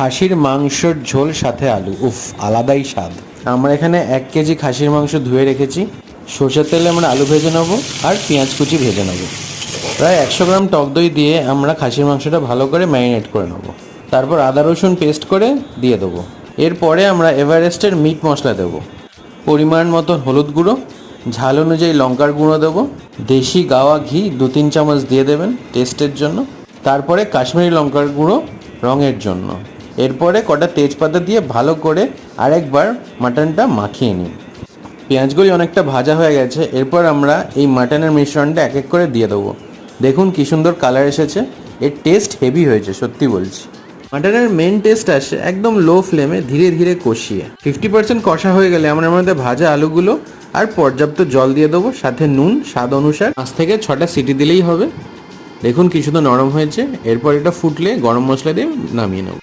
খাসির মাংসর ঝোল সাথে আলু। উফ, আলাদাই স্বাদ। আমরা এখানে এক কেজি খাসির মাংস ধুয়ে রেখেছি। সর্ষের তেলে আমরা আলু ভেজে নেব আর পেঁয়াজ কুচি ভেজে নেব। প্রায় একশো গ্রাম টক দই দিয়ে আমরা খাসির মাংসটা ভালো করে ম্যারিনেট করে নেব। তারপর আদা, রসুন পেস্ট করে দিয়ে দেবো। এরপরে আমরা এভারেস্টের মিট মশলা দেবো। পরিমাণ মতো হলুদ গুঁড়ো, ঝাল অনুযায়ী লঙ্কার গুঁড়ো দেবো। দেশি গাওয়া ঘি দু তিন চামচ দিয়ে দেবেন টেস্টের জন্য। তারপরে কাশ্মীরি লঙ্কার গুঁড়ো রঙের জন্য। এরপরে কটা তেজপাতা দিয়ে ভালো করে আরেকবার মাটনটা মাখিয়ে নিন পেঁয়াজগুলি অনেকটা ভাজা হয়ে গেছে, এরপর আমরা এই মাটনের মিশ্রণটা এক এক করে দিয়ে দেবো। দেখুন কি সুন্দর কালার এসেছে, এর টেস্ট হেভি হয়েছে, সত্যি বলছি। মাটনের মেন টেস্ট আসে একদম লো ফ্লেমে ধীরে ধীরে কষিয়ে। ফিফটি পার্সেন্ট কষা হয়ে গেলে আমরা মধ্যে ভাজা আলুগুলো আর পর্যাপ্ত জল দিয়ে দেবো, সাথে নুন, স্বাদ অনুসার। পাঁচ থেকে ছটা সিটি দিলেই হবে। দেখুন কি সুন্দর নরম হয়েছে, এরপর এটা ফুটলে গরম মশলা দিয়ে নামিয়ে নেব।